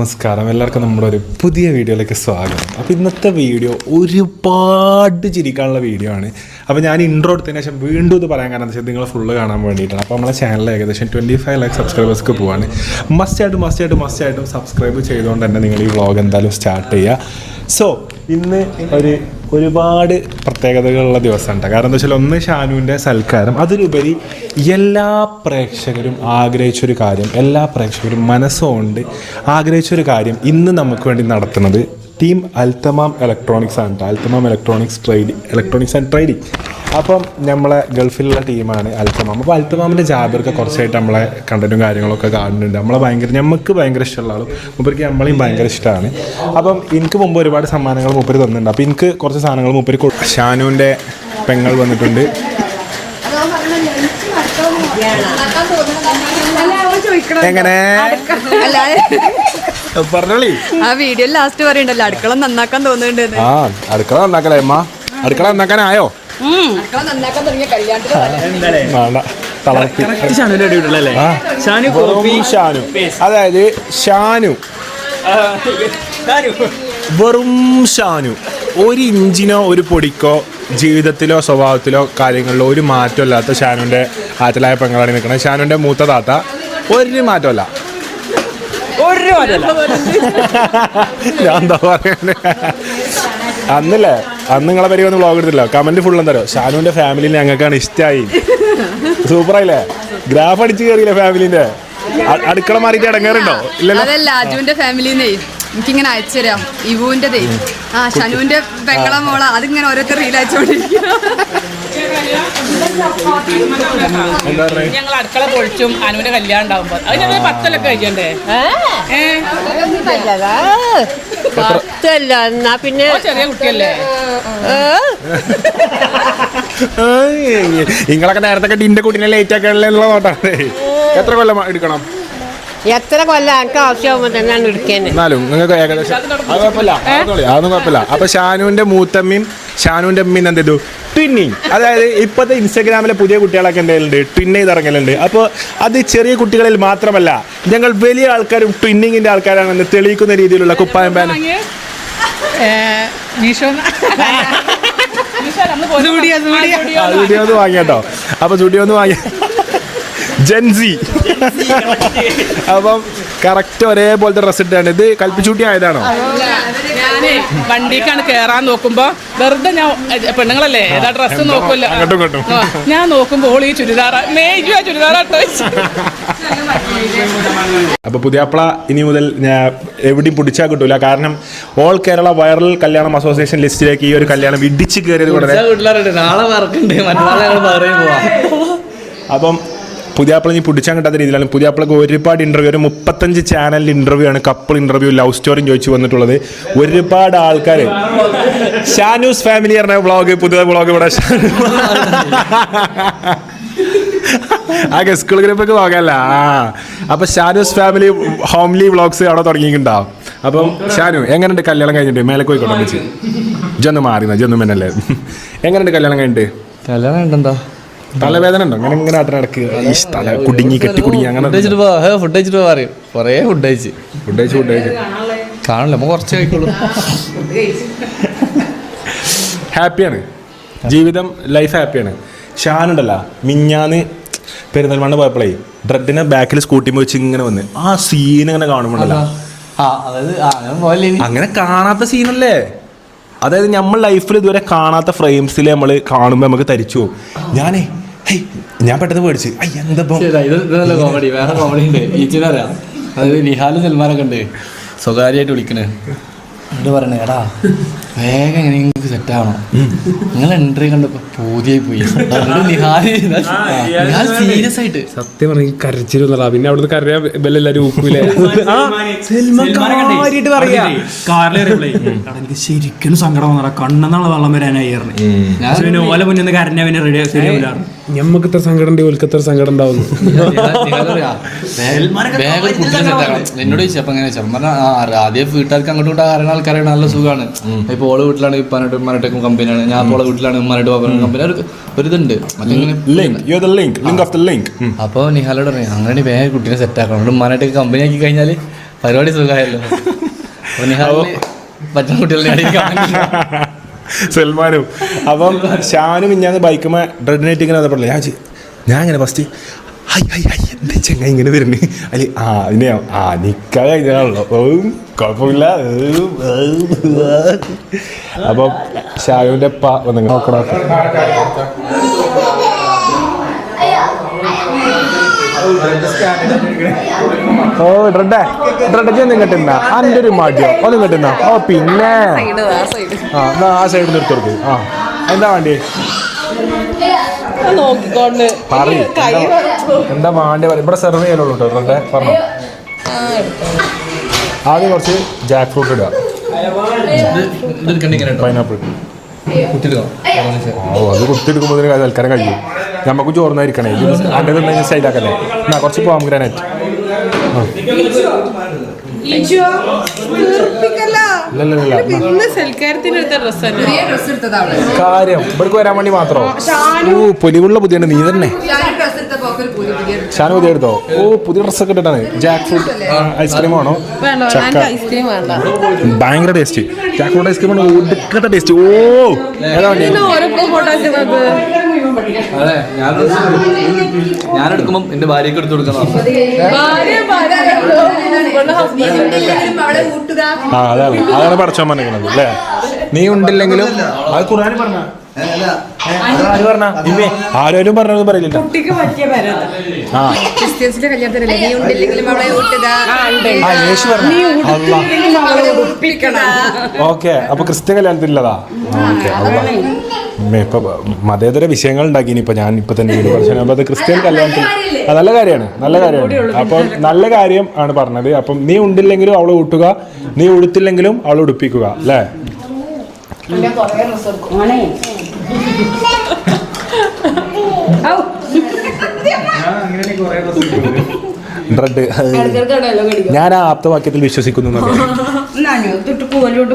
നമസ്കാരം. എല്ലാവർക്കും നമ്മുടെ ഒരു പുതിയ വീഡിയോയിലേക്ക് സ്വാഗതം. അപ്പോൾ ഇന്നത്തെ വീഡിയോ ഒരുപാട് ചിരിക്കാനുള്ള വീഡിയോ ആണ്. അപ്പോൾ ഞാൻ ഇൻട്രോ എടുത്തതിന് ശേഷം വീണ്ടും ഇത് പറയാൻ കാരണം വെച്ചാൽ നിങ്ങൾ ഫുള്ള് കാണാൻ വേണ്ടിയിട്ടാണ്. അപ്പോൾ നമ്മളെ ചാനൽ ഏകദേശം ട്വന്റി ഫൈവ് ലാക്ക് സബ്സ്ക്രൈബേഴ്സ്ക്ക് പോവാണ്. മസ്റ്റ് മസ്റ്റായിട്ടും മസ്റ്റായിട്ടും മസ്റ്റ് ആയിട്ടും സബ്സ്ക്രൈബ് ചെയ്തുകൊണ്ട് തന്നെ നിങ്ങൾ ഈ വ്ളോഗ് എന്തായാലും സ്റ്റാർട്ട് ചെയ്യുക സോ ഇന്ന് ഒരു ഒരുപാട് പ്രത്യേകതകളുള്ള ദിവസമുണ്ട്. കാരണം എന്താ വെച്ചാൽ ഒന്ന് ഷാനുവിന്റെ സൽക്കാരം അതിലുപരി എല്ലാ പ്രേക്ഷകരും ആഗ്രഹിച്ചൊരു കാര്യം എല്ലാ പ്രേക്ഷകരും മനസ്സുകൊണ്ട് ആഗ്രഹിച്ചൊരു കാര്യം ഇന്ന് നമുക്ക് വേണ്ടി നടത്തുന്നത് ടീം അൽത്തമാം ഇലക്ട്രോണിക്സ് ആണ് കേട്ടോ Al Thamam electronics trade electronics and trading അപ്പം നമ്മളെ ഗൾഫിലുള്ള ടീമാണ് അൽത്തമാം. അപ്പോൾ അൽത്തമാമിന്റെ ജാബിറൊക്കെ കുറച്ചായിട്ട് നമ്മളെ കണ്ടന്റും കാര്യങ്ങളൊക്കെ കാണുന്നുണ്ട്. നമ്മളെ ഭയങ്കര നമുക്ക് ഭയങ്കര ഇഷ്ടമുള്ള ആളും മുപ്പരിക്ക് നമ്മളെയും ഭയങ്കര ഇഷ്ടമാണ് അപ്പം എനിക്ക് മുമ്പ് ഒരുപാട് സമ്മാനങ്ങൾ മുപ്പര് തന്നിട്ടുണ്ട്. അപ്പോൾ എനിക്ക് കുറച്ച് സാധനങ്ങൾ മുപ്പര് ഷാനുവിന്റെ പെങ്ങൾ വന്നിട്ടുണ്ട്. എങ്ങനെ? പറഞ്ഞോളി. ആ വീഡിയോ ലാസ്റ്റ് പറയണ്ടല്ലോ. അടുക്കള നന്നാക്കാൻ തോന്നുന്നുണ്ട് ആ അടുക്കള നന്നാക്കലേ അമ്മ? അടുക്കള നന്നാക്കാനായോ? അടുക്കള നന്നാക്കാൻ തുടങ്ങിയ കല്യാണത്തിന് വേണ്ട. തളർത്തി. ഷാനു അതായത് ഷാനു. വെറും ഷാനു. ഒരു ഇഞ്ചിനോ ഒരു പൊടിക്കോ ജീവിതത്തിലോ സ്വഭാവത്തിലോ കാര്യങ്ങളിലോ ഒരു മാറ്റമില്ലാത്ത ഷാനുവിന്റെ ആറ്റലായ പെങ്ങളാണ് നിൽക്കുന്നത് ഷാനുവിന്റെ മൂത്ത താത്ത ഒരു മാറ്റമല്ല. ഒരു ഞാൻ എന്താ പറയണ്ടേ അന്നില്ലേ അന്ന് നിങ്ങളെ പരിപാടി ബ്ലോഗ് വ്ളോഗ് എടുത്തില്ല കമന്റ് ഫുൾ എന്തോ ഷാനുവിന്റെ ഫാമിലി ഞങ്ങൾക്കാണ് ഇഷ്ടമായി സൂപ്പറായില്ലേ ഗ്രാഫ് അടിച്ചു കയറിയില്ലേ ഫാമിലിന്റെ അടുക്കള മാറിയിട്ട് ഇടങ്ങാറുണ്ടോ? ഇല്ലല്ലോ. അതല്ല അജുവിന്റെ ഫാമിലിന്നേ എനിക്കിങ്ങനെ അയച്ചു തരാം. ഇവുവിന്റെതേ. ആ ഷനുവിന്റെ പെങ്ങള മോള. അതിങ്ങനെ ഓരോരുത്തർ റീൽ പറയുക ഞങ്ങൾ അടുക്കള പൊളിച്ചും അനുവിന്റെ കല്യാണം ഉണ്ടാവുമ്പോ. അത് ഞങ്ങൾ പത്തലൊക്കെ കഴിക്കണ്ടേ? പത്തല്ല. എന്നാ പിന്നെ? ചെറിയ കുട്ടിയല്ലേ? നിങ്ങളൊക്കെ നേരത്തെ ഇന്റെ കുട്ടീനെ ലേറ്റ് ആക്കാനല്ലേ എന്നുള്ള നോട്ടാണ് എത്ര കൊല്ലം എടുക്കണം? എത്ര കൊല്ലം എനിക്ക് ആവശ്യമാകുമ്പോ തന്നെയാണ് എടുക്കുന്നത് എന്നാലും നിങ്ങൾക്ക് ഏകദേശം അത് കുഴപ്പമില്ല. പറഞ്ഞോളി, അതൊന്നും കുഴപ്പമില്ല. അപ്പൊ ഷാനുവിന്റെ മൂത്തമ്മയും ഷാനുവിന്റെ അമ്മയും എന്ത് ചെയ്തു? ട്വിന്നിങ്. അതായത് ഇപ്പോഴത്തെ ഇൻസ്റ്റാഗ്രാമിലെ പുതിയ കുട്ടികളൊക്കെ എന്തെങ്കിലും ട്വിൻ ചെയ്ത് ഇറങ്ങലുണ്ട്. അപ്പോൾ അത് ചെറിയ കുട്ടികളിൽ മാത്രമല്ല ഞങ്ങൾ വലിയ ആൾക്കാരും ട്വിന്നിങ്ങിന്റെ ആൾക്കാരാണെന്ന് തെളിയിക്കുന്ന രീതിയിലുള്ള കുപ്പായം പാൻ മീഷോ സ്റ്റുഡിയോ വാങ്ങിയാട്ടോ അപ്പൊ സ്റ്റുഡിയോ ഒന്ന് വാങ്ങിയ ജെൻസി അപ്പം കറക്റ്റ് ഒരേപോലത്തെ ഡ്രസ് ഇട്ടാണ്. ഇത് കൽപ്പിച്ചൂട്ടി ആയതാണോ ഞാനേ വണ്ടിക്കാണ് കേറാൻ നോക്കുമ്പോ വെറുതെ ഞാൻ പെണ്ണുങ്ങളല്ലേ ഏതാ ഡ്രസ്സ് നോക്കുമല്ലോ. ഞാൻ നോക്കുമ്പോൾ ഓൾ ഈ ചുരിദാറ മേജു ആ ചുരിദാറാട്ടോ അപ്പൊ പുതിയാപ്പള ഇനി മുതൽ ഞാൻ എവിടെയും പിടിച്ചാൽ കിട്ടൂല. കാരണം ഓൾ കേരള വൈറൽ കല്യാണം അസോസിയേഷൻ ലിസ്റ്റിലേക്ക് ഈ ഒരു കല്യാണം ഇടിച്ച് കയറിയത് കൊണ്ട് നാളെ മറ്റന്നാളെ പറയും അപ്പം പുതിയാപ്പിള ഇനി പിടിച്ചാൽ കിട്ടാത്ത രീതിയിലാണ്. പുതിയാപ്പിളക്ക് ഒരുപാട് ഇന്റർവ്യൂ ഒരു മുപ്പത്തഞ്ച് ചാനലിൽ ഇന്റർവ്യൂ ആണ് കപ്പിൾ ഇന്റർവ്യൂ ലവ് സ്റ്റോറിയും ചോദിച്ചു വന്നിട്ടുള്ളത്. ഒരുപാട് ആൾക്കാർ ഷാനൂസ് ഫാമിലി പറഞ്ഞ വ്ളോഗ് പുതിയ വ്ളോഗ് ഇവിടെ. ആകെ സ്കൂൾ ഗ്രൂപ്പൊക്കെ പോകല്ല ആ. അപ്പൊ ഷാനൂസ് ഫാമിലി ഹോംലി വ്ളോഗ്സ് അവിടെ തുടങ്ങിയിട്ടുണ്ടാവും അപ്പം ഷാനു എങ്ങനെയുണ്ട് കല്യാണം കഴിഞ്ഞിട്ട്? മേലെ വെച്ച് ജൊന്ന് മാറിന ജൊന്നു മെന്നല്ലേ എങ്ങനെയുണ്ട് കല്യാണം കഴിഞ്ഞിട്ട്? കല്യാണം ഉണ്ടെന്താ തലവേദന ഉണ്ടോ? അങ്ങനെ ഇങ്ങനെ ആട്ടം നടക്കുക തല കുടുങ്ങി കെട്ടി കുടുങ്ങി അങ്ങനെ ഫുഡ് കഴിച്ചിട്ട് പോവാ. ഹേ ഫുഡ് കഴിച്ചിട്ട് പോവാ പറയും. കുറേ ഫുഡ് കഴിച്ച്. ഫുഡ് കഴിച്ചു ഫുഡ് കഴിച്ചു. കാണില്ല നമ്മൾ കുറച്ച് കഴിക്കുള്ളൂ. ഹാപ്പിയാണ്. ജീവിതം ലൈഫ് ഹാപ്പിയാണ്. ഷാനുണ്ടല്ല മിഞ്ഞാന്ന് പെരുന്തൽമണ്ണ പോയപ്പോഴേ ഡ്രഡിനെ ബാക്കിൽ സ്കൂട്ടി വെച്ച് ഇങ്ങനെ വന്ന്. ആ സീൻ ഇങ്ങനെ ഞാൻ അങ്ങനെ കാണാത്ത സീനല്ലേ അതായത് നമ്മൾ ലൈഫിൽ ഇതുവരെ കാണാത്ത ഫ്രെയിംസിൽ നമ്മൾ കാണുമ്പോൾ നമുക്ക് തരിച്ചു പോകും. ഞാനേ ഹേയ് ഞാൻ പെട്ടെന്ന് പേടിച്ച്. അയ്യ എന്താ നല്ല കോമഡി വേറെ കോമഡി ഉണ്ട്. നിഹാലും സൽമാനൊക്കെ ഉണ്ട്. സ്വകാര്യമായിട്ട് വിളിക്കണേ. എന്നിട്ട് പറയണേ എടാ? വേഗം എങ്ങനെ നിങ്ങൾക്ക് സെറ്റ് ആവണം നിങ്ങൾ എൻട്രി കണ്ടപ്പോ പൂതിയായി പോയി സീരിയസ് ആയിട്ട്. സത്യം പറഞ്ഞ കരച്ചിരുന്നതാ പിന്നെ അവിടുന്ന് കരയാ ബെല്ലെല്ലാരും എനിക്ക് ശരിക്കും സങ്കടം വന്നടാ കണ്ണെന്നുള്ള വെള്ളം വരാനായി പിന്നെ ഓല മുന്നിൽ നിന്ന് കരഞ്ഞ പിന്നെ റെഡി ശരിയാവില്ല ഞമ്മക്ക് ഇത്ര സങ്കടം ഉണ്ട് ഓൽക്ക് സങ്കടം ഉണ്ടാവുന്നു. എന്നോട് ചോദിച്ചു അപ്പൊ എങ്ങനെ ചെമ്മ ആദ്യം വീട്ടുകാർക്ക് അങ്ങോട്ടും ഇങ്ങോട്ടും അറിയുന്ന ആൾക്കാരാണ് നല്ല സുഖമാണ് ഓൾ വീട്ടിലാണ് ഉമ്മാനായിട്ടും കമ്പനിയാണ് ഞാൻ അപ്പോൾ വീട്ടിലാണ് ഉമ്മാനായിട്ട് പാപ്പാനായിട്ട് കമ്പനി ഒരു ഒരിതുണ്ട് മറ്റിങ്ങനെ അപ്പോൾ നിഹാലോട് പറഞ്ഞു അങ്ങനെ വേഗം കുട്ടീനെ സെറ്റ് ആക്കണം. അതുകൊണ്ട് കമ്പനി ആക്കി കഴിഞ്ഞാൽ പരിപാടി സുഖമായല്ലോ. അപ്പൊ നിഹാലിന് പറ്റുന്ന കുട്ടികളെ. സൽമാനും. അപ്പം ഷാനും ഇഞ്ഞാന്ന് ബൈക്കുമ്മ ഡ്രെഡിനേറ്റ് ഇങ്ങനെ ഞാൻ ഞാൻ ഇങ്ങനെ ഫസ്റ്റ് ഹൈ ഹൈ ഹൈ. എന്താ ചെങ്ങ ഇങ്ങനെ വരുന്നു. അല്ലെ ആ അതിനെ ആ നിൽക്കാൻ കഴിഞ്ഞാണല്ലോ കുഴപ്പമില്ല. അപ്പം ഷായുവിന്റെ അപ്പ വന്നു നോക്കണം? ഓ ഡ്രഡേ ഡ്രഡേ ചെന്ന് അന്റെ ഒരു മടിയോ. ഒന്ന് കിട്ടുന്ന ഓ പിന്നെ. ആ എന്നാ ആ സൈഡിൽ നിർത്തി ആ എന്താ വേണ്ടി പറയ്. എന്താ വേണ്ടി പറയും ഇവിടെ സെർവ് ചെയ്യലുള്ളൂ കേട്ടോ ഇവിടെ പറഞ്ഞു. ആദ്യം കുറച്ച് ജാക്ക് ഫ്രൂട്ട് ഇടുക പൈനാപ്പിൾ ഓ അത് കുത്തിയെടുക്കുമ്പോൾ തൽക്കാലം കഴിയും. നമുക്ക് ചോർന്നായിരിക്കണേ അതിന്റെ തന്നെ സൈഡാക്കല്ലേ എന്നാ കുറച്ച് പോകാം ഗ്രാനൈറ്റ് കാര്യം ഇവിടേക്ക് വരാൻ വേണ്ടി മാത്രമോ ഓ പൊലിവുള്ള ബുദ്ധിയാണ് നീ തന്നെ. പുതിയ എടുത്തോ? ഓ പുതിയ ഡ്രസ്സൊക്കെ ഇട്ടിട്ടാണ്. ജാക്ക് ഫ്രൂട്ട് ഐസ്ക്രീം ആണോ? ചക്ക. ഐസ്ക്രീം വേണ്ട. ഭയങ്കര ടേസ്റ്റ്. ജാക്ക് ഫ്രൂട്ട് ഐസ്ക്രീം ആണ് ഒടുക്കത്തെ ടേസ്റ്റ്. ഓ ഞാൻ എടുക്കുമ്പോൾ എന്റെ ഭാര്യക്ക് എടുത്തു കൊടുക്കണം ആ അതാണ്. അതാണ് പഠിച്ചോൻ പറഞ്ഞിരിക്കുന്നത് അല്ലേ? നീ ഉണ്ടില്ലെങ്കിലും അത് ഖുർആൻ പറഞ്ഞ? ആര് പറഞ്ഞ പറഞ്ഞൊന്നും പറയില്ല ആ. ക്രിസ്ത്യൻസിന്റെ കല്യാണത്തിനല്ലേ നീ ഉണ്ടില്ലെങ്കിലും അവളെ ആ യേശു പറഞ്ഞ അല്ലാ ഓക്കെ അപ്പൊ ക്രിസ്ത്യ കല്യാണത്തിലുള്ളതാ ഓക്കെ ഇപ്പൊ മതേതര വിഷയങ്ങൾ ഉണ്ടാക്കി ഇനിയിപ്പോ ഞാൻ ഇപ്പൊ തന്നെ വീട് പറഞ്ഞു അപ്പൊ അത് ക്രിസ്ത്യൻ കല്യാണത്തിൽ നല്ല കാര്യമാണ് നല്ല കാര്യമാണ്. അപ്പം നല്ല കാര്യം ആണ് പറഞ്ഞത്. അപ്പം നീ ഉണ്ടില്ലെങ്കിലും അവളെ ഊട്ടുക നീ ഉടുത്തില്ലെങ്കിലും അവളെ ഉടുപ്പിക്കുക അല്ലേ? ഡ്രഡ് ഞാൻ ആ ആപ്തവാക്യത്തിൽ വിശ്വസിക്കുന്നു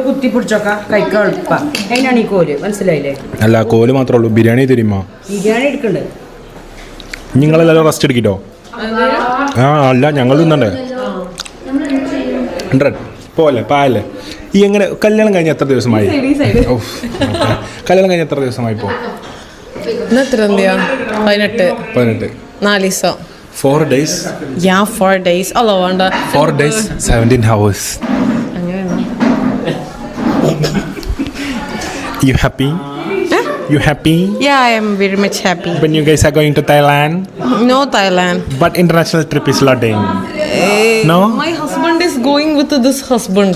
കുത്തി പിടിച്ചൊക്കെ. കഴിക്കാൻ എളുപ്പ അതിനാണ് ഈ കോൽ. മനസ്സിലായില്ലേ? അല്ല കോൽ മാത്രമേ ഉള്ളൂ. ബിരിയാണി തരുമോ ബിരിയാണി എടുക്കണ്ട്. നിങ്ങളെല്ലാവരും റെസ്റ്റ് എടുക്കിട്ടോ? ആ അല്ല ഞങ്ങൾ തിന്നണ്ടേ? ഹൺഡ്രഡ് പോലെ പായല്ലേ ഈ എങ്ങനെ കല്യാണം കഴിഞ്ഞ എത്ര ദിവസമായി. കല്യാണം കഴിഞ്ഞ എത്ര ദിവസമായി ഇപ്പോൾ എത്ര പതിനെട്ട് പതിനെട്ട് നാല് ദിവസം ഫോർ ഡേയ്സ് ഞാൻ ഫോർ ഡേയ്സ് അല്ല വേണ്ട four days seventeen hours you happy you happy Yeah, I am very much happy. when you guys are going to Thailand No Thailand. but international trip is flooding no My husband is going with this husband.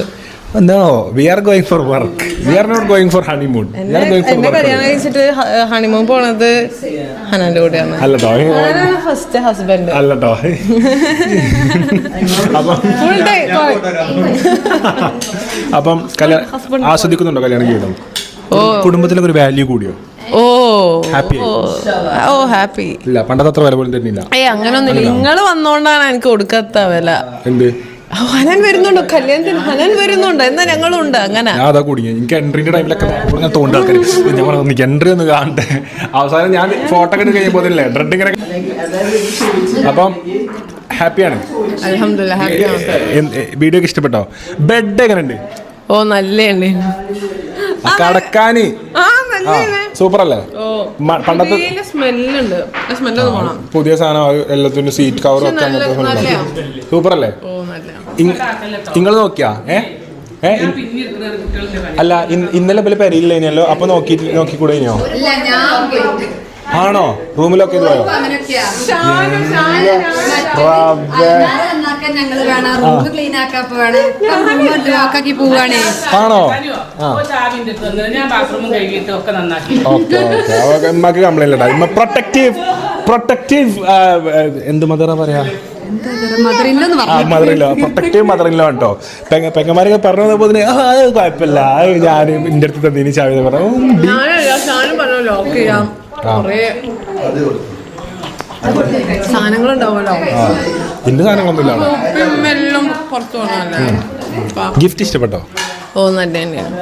No we are going for work. We are not going for honeymoon. We are going for എന്നെ work കല്യാണം കഴിച്ചിട്ട് honeymoon പോണത് ഹനാന്റെ കൂടെയാണ്. First husband അല്ലട്ടോ അപ്പം full day അപ്പം കല്യാണം ആസ്വദിക്കുന്നുണ്ടോ കല്യാണം ജീവിതം കുടുംബത്തിലൊക്കെ ഒരു വാല്യൂ കൂടിയോ? ഓ. Happy ആയി? ഓ ഹാപ്പി ഇല്ല പണ്ടത്തെ അത്ര വില പോലും തരുന്നില്ല. ഏയ് അങ്ങനൊന്നുമില്ല നിങ്ങൾ വന്നോണ്ടാണ് എനിക്ക് കൊടുക്കാത്ത വില. എന്ത്? ഹനൻ വരുന്നുണ്ടോ? കല്യാണത്തിന് ഹനൻ വരുന്നുണ്ടോ? എന്നാ ഞങ്ങളുണ്ട് അങ്ങനെ. ഞാൻ അതാ കൂടി എനിക്ക് എൻട്രിന്റെ ടൈമിലൊക്കെ ഞാൻ തോണ്ട ആൾക്കാർ എൻട്രി ഒന്ന് കാണട്ടെ അവസാനം ഞാൻ ഫോട്ടോ ഒക്കെ കഴിയുമ്പോൾ ഇങ്ങനെ അപ്പം ഹാപ്പിയാണ് വീഡിയോ ഒക്കെ ഇഷ്ടപ്പെട്ടോ? ബെഡ് എങ്ങനെ ഓ നല്ല കടക്കാന്. ആ സൂപ്പർ അല്ലേ പണ്ടത്തെ സ്മെല്ലുണ്ട്. സ്മെല്ലൊന്നും പോണം. പുതിയ സാധനം സീറ്റ് കവർ ഒക്കെ അങ്ങനത്തെ സൂപ്പർ അല്ലേ നിങ്ങൾ നോക്കിയാ? ഏ? ഏ? അല്ല ഇന്നലെ പോലെ പെരയില്ലേനല്ലോ അപ്പൊ നോക്കി നോക്കിക്കൂടെ ഇനിയോ? ഇല്ല ഞാൻ ആണോ? റൂമിലൊക്കെ ഇത് പോയോ ആണോ? ഓക്കെ ഉമ്മക്ക് കംപ്ലൈന്റ് ഉമ്മ പ്രൊട്ടക്റ്റീവ് പ്രൊട്ടക്റ്റീവ് എന്ത് മദറ പറയാ? പ്രൊട്ടക്റ്റീവ് മദറില്ല കേട്ടോ പെങ്ങ പെങ്ങന്മാരൊക്കെ പറഞ്ഞു അത് കുഴപ്പമില്ല. ഞാൻ എന്റെ അടുത്ത് തന്നീനി ചാവി പറഞ്ഞു. കൊറേ സാധനങ്ങളുണ്ടാവുമല്ലോ. സാധനങ്ങളൊന്നുമില്ല എല്ലാം പുറത്തു ഗിഫ്റ്റ് ഇഷ്ടപ്പെട്ടോ? ഓ നല്ല തന്നെയാണ്.